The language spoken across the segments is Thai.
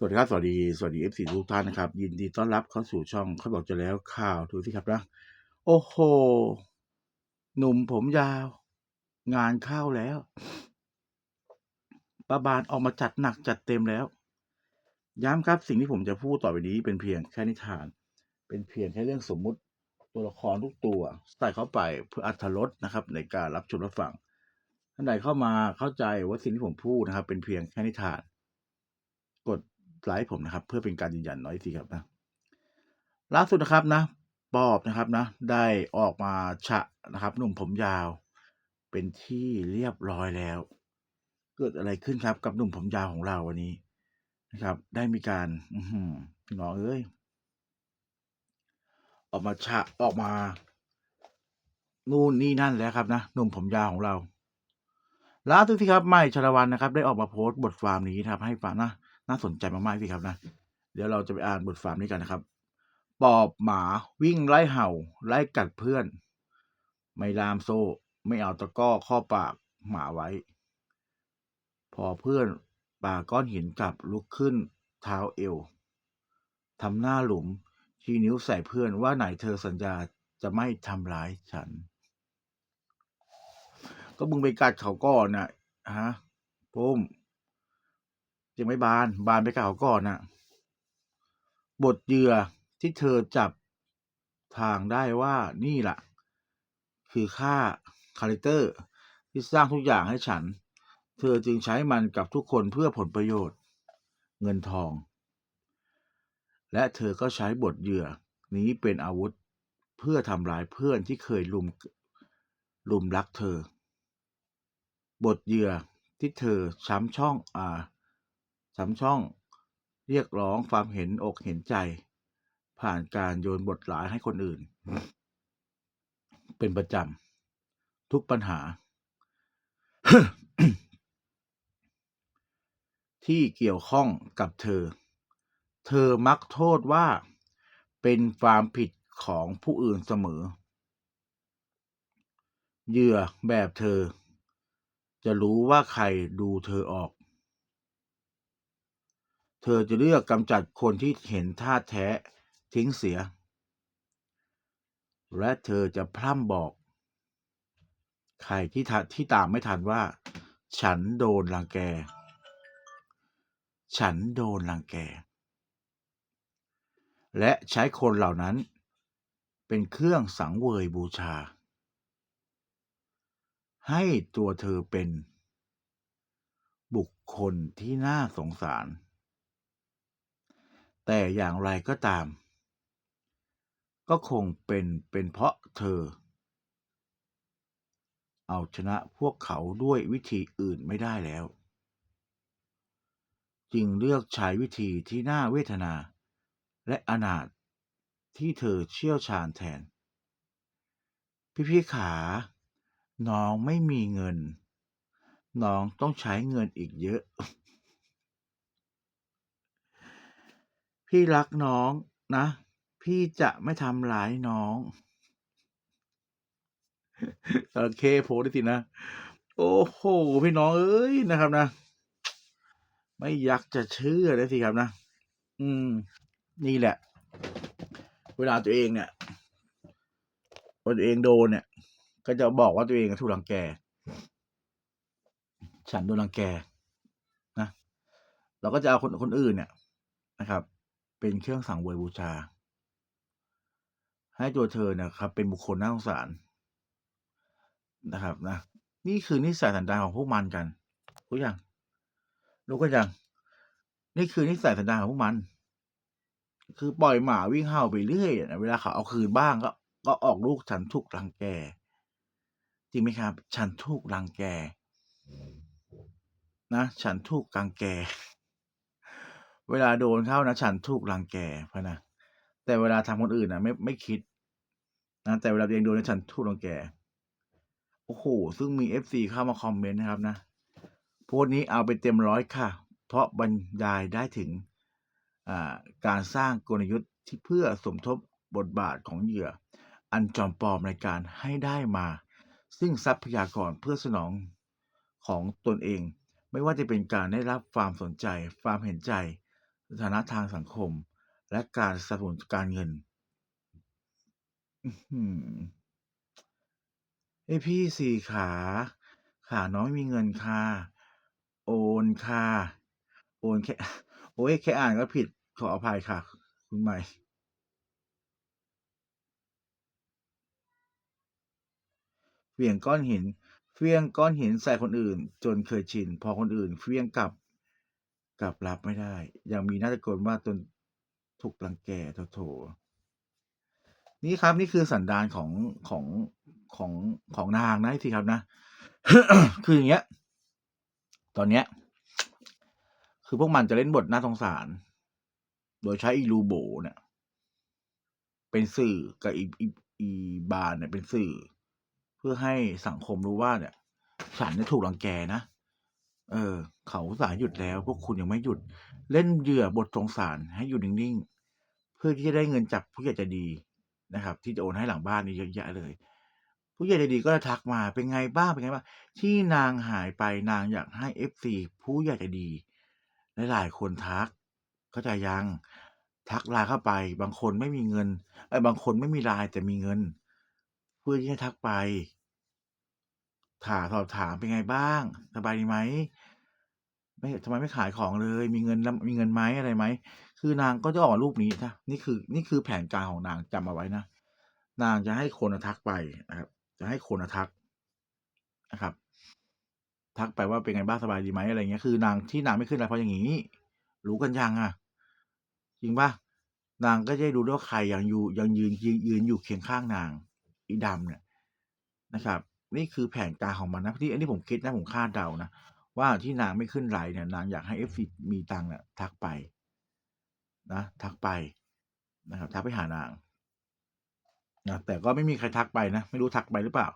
สวัสดีครับ สวัสดี สวัสดี FC ทุกท่านนะครับ ยินดีต้อนรับเข้าสู่ช่องเขาบอกจะแล้วข่าวดูสิครับนะโอ้โห หนุ่มผมยาว งานเข้าแล้วป้าบานออกมาจัดหนักจัดเต็มแล้ว ย้ำครับสิ่งที่ผมจะพูดต่อไปนี้เป็นเพียงแค่นิทาน เป็นเพียงแค่เรื่องสมมุติตัวละครทุกตัว ใส่เข้าไปเพื่ออัธรสนะครับ ในการรับชมรับฟังท่านใดเข้ามาเข้าใจว่าสิ่งที่ผมพูดนะครับ เป็นเพียงแค่นิทาน กด ไลค์ผมนะครับ เพื่อเป็นการยืนยันน้อยสิครับนะล่าสุดนะครับนะปอบนะครับนะ ได้ออกมาฉะนะครับหนุ่มผมยาว เป็นที่เรียบร้อยแล้ว เกิดอะไรขึ้นครับ กับหนุ่มผมยาวของเราวันนี้นะครับ ได้มีการอือหือพี่น้อเอ้ยออกมาฉะออกมา นู่นนี่นั่นแล้วครับนะหนุ่มผมยาวของเราล่าสุดที่ครับไม่ชลวันนะครับ ได้ออกมาโพสต์บทความนี้นะครับ ให้ฟังนะ น่าสนใจมากๆพี่ครับนะ เดี๋ยวเราจะไปอ่านบทความนี้กันนะครับ ปอบหมาวิ่งไล่เห่า ไล่กัดเพื่อน ไม่ลามโซ่ ไม่เอาตะก้อข้อปากหมาไว้ พอเพื่อนปาก้อนหินกลับลุกขึ้นเท้าเอวทำหน้าหลุมชี้นิ้วใส่เพื่อนว่าไหนเธอสัญญาจะไม่ทำร้ายฉัน ก็มึงไปกัดเขาก่อนนะฮะปุ้ม ยังไม่บาน บานไปกัดเขาก่อนน่ะ บทเหยื่อที่เธอจับทางได้ว่านี่แหละคือค่าคาแรคเตอร์ที่สร้างทุกอย่างให้ฉัน เธอจึงใช้มันกับทุกคนเพื่อผลประโยชน์ เงินทอง และเธอก็ใช้บทเหยื่อนี้เป็นอาวุธเพื่อทำลายเพื่อนที่เคยลุมลุมรักเธอ บทเหยื่อที่เธอช้ำช่องอ่า ช้ำช่อง เรียกร้องความเห็นอกเห็นใจ ผ่านการโยนบทร้ายให้คนอื่น เป็นประจำทุกปัญหา ที่เกี่ยวข้องกับเธอ เธอมักโทษว่าเป็นความผิดของผู้อื่นเสมอ เหยื่อแบบเธอ จะรู้ว่าใครดูเธอออก เธอจะเลือกกำจัดคนที่เห็นท่าแท้ทิ้งเสีย และเธอจะพร่ำบอก ใครที่ทที่ตามไม่ทันว่า ฉันโดนรังแก ฉันโดนรังแก และใช้คนเหล่านั้น เป็นเครื่องสังเวยบูชา ให้ตัวเธอเป็น บุคคลที่น่าสงสาร แต่อย่างไรก็ตาม ก็คงเป็นเป็นเพราะเธอ เอาชนะพวกเขาด้วยวิธีอื่นไม่ได้แล้ว จึงเลือกใช้วิธีที่น่าเวทนา และอนาถที่เธอเชี่ยวชาญแทน พี่พี่ขา น้องไม่มีเงิน น้องต้องใช้เงินอีกเยอะ พี่รักน้องนะ พี่จะไม่ทำร้ายน้องจรเข้โพสได้สินะ โอ้โห พี่น้องเอ้ยนะครับนะ ไม่อยากจะเชื่อเลยสิครับนะ อืม นี่แหละ เวลาตัวเองเนี่ยตัวเองโดนเนี่ย ก็จะบอกว่าตัวเองถูกรังแก ฉันโดนรังแกนะ เราก็จะเอาคนคนอื่นเนี่ยนะครับ เป็นเครื่องสังเวยบูชา ให้ตัวเธอเนะครับ เป็นบุคคลน่าสงสารนะครับนะนี่คือนิสัยสันดานของพวกมันกันรู้ยังรู้กันยังนี่คือนิสัยสันดานของพวกมัน คือปล่อยหมาวิ่งเห่าไปเรื่อยนะเวลาเขาเอาคืนบ้างก็ก็ออกลูกฉันถูกรังแก จริงไหมครับ ฉันถูกรังแก นะ ฉันถูกรังแก เวลาโดนเข้านะฉันถูกรังแกพะนะแต่เวลาทำคนอื่นนะไม่ไม่คิดนะแต่เวลาเองโดนนะฉันถูกรังแกโอ้โหซึ่งมีเอฟซีเข้ามาคอมเมนต์นะครับนะโพสต์นี้เอาไปเต็มร้อยค่ะ เพราะบรรยายได้ถึงการสร้างกลยุทธ์ที่เพื่อสมทบบทบาทของเหยื่อ อันจอมปลอมในการให้ได้มา ซึ่งทรัพยากรเพื่อสนองของตนเอง ไม่ว่าจะเป็นการได้รับความสนใจ ความเห็นใจ สถานะทางสังคม และการสนับสนุนการเงินอื้อฮือไอพี่สี่ขา ขาน้องมีเงินค่ะโอนค่ะโอนแค่โอ๊ยแค่อ่านก็ผิดขออภัยค่ะ คุณใหม่เหวี่ยงก้อนหินเฟี้ยงก้อนหินใส่คนอื่น จนเคยชิน พอคนอื่นเฟี้ยงกลับ กลับรับไม่ได้ ยังมีน้าตะโกนว่าตนถูกรังแกโถโถนี่ครับนี่คือสันดานของของของของนางนะสิครับนะ คืออย่างเงี้ย ตอนเนี้ย คือพวกมันจะเล่นบทน่าสงสาร โดยใช้อีลูโบเนี่ย เป็นสื่อกับอีอีอีบานเนี่ยเป็นสื่อ เพื่อให้สังคมรู้ว่าเนี่ย ฉันเนี่ยถูกรังแกนะ เออ เขาสาห์หยุดแล้ว พวกคุณยังไม่หยุด เล่นเหยื่อบทสงสารให้อยู่นิ่งๆ เพื่อที่จะได้เงินจากผู้ใหญ่ใจดีนะครับ ที่จะโอนให้หลังบ้านนี่เยอะแยะเลย ผู้ใหญ่ใจดีก็จะทักมาเป็นไงบ้างเป็นไงบ้างที่นางหายไปนางอยากให้ FC ผู้ใหญ่ใจดีหลายๆคนทักเข้าใจยัง?ทัก LINE เข้าไป บางคนไม่มีเงินเอ๊ยบางคนไม่มี LINE แต่มีเงิน เพื่อที่ให้ทักไป ถาสอบถามเป็นไงบ้าง สบายดีไหมไม่ทำไมไม่ขายของเลย มีเงินมีเงินไหมอะไรไหมคือนางก็จะออกรูปนี้นะนี่คือ นี่คือแผนการของนางจำเอาไว้นะนางจะให้คนทักไปนะครับ จะให้คนทักนะครับ ทักไปว่าเป็นไงบ้างสบายดีไหมอะไรเงี้ยคือนางที่นางไม่ขึ้นไลฟ์เพราะอย่างงี้รู้กันยังอะจริงปล่า?นางก็จะดูด้วยว่าใครยังอยู่ยังยืนยืนยืนอยู่เคียงข้างนางอีดำเนี่ยนะครับ นี่คือแผนการของมันนะที่อันนี้ผมคิดนะผมคาดเดานะว่าที่นางไม่ขึ้นไลฟ์เนี่ยนางอยากให้ FC มีตังค์อะทักไป นะทักไปนะครับทักไปหานางนะแต่ก็ไม่มีใครทักไปนะไม่รู้ทักไปหรือเปล่า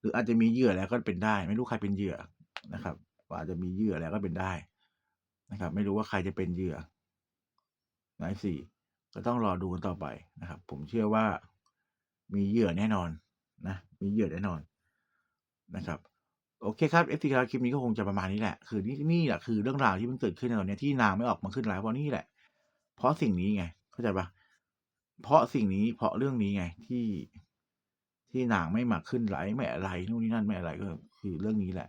หรืออาจจะมีเหยื่อแล้วก็เป็นได้ ไม่รู้ใครเป็นเหยื่อนะครับอาจจะมีเหยื่อแล้วก็เป็นได้นะครับ ไม่รู้ว่าใครจะเป็นเหยื่อนะ FC ก็ต้องรอดูกันต่อไปนะครับ ผมเชื่อว่ามีเหยื่อแน่นอนนะ มีเหยื่อแน่นอน นะครับโอเคครับ FC ครับคลิปนี้ก็คงจะประมาณนี้แหละ คือนี่นี่แหละคือเรื่องราวที่มันเกิดขึ้นในตอนนี้ที่นางไม่ออกมาขึ้นไลฟ์เพราะนี่แหละ เพราะสิ่งนี้ไง เข้าใจปล่า?เพราะสิ่งนี้เพราะเรื่องนี้ไงที่ที่นางไม่มาขึ้นไลฟ์ไม่อะไรนู่นนี่นั่นไม่อะไรก็คือเรื่องนี้แหละ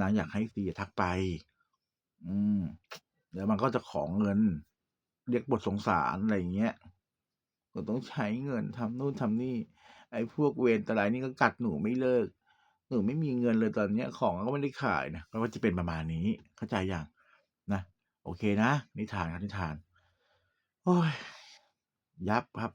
นางอยากให้ FC อะทักไป อืมแล้วมันก็จะขอเงิน เรียกบทสงสารอะไรอย่างเงี้ยหนูต้องใช้เงินทำนู่นทำนี่ ไอ้พวกเวรตะไลนี่ก็กัดหนูไม่เลิก หนูไม่มีเงินเลยตอนเนี้ยของก็ไม่ได้ขายนะก็จะเป็นประมาณนี้ เข้าใจอย่าง?นะโอเคนะนิทานครับนิทาน โอ้ย ยับครับ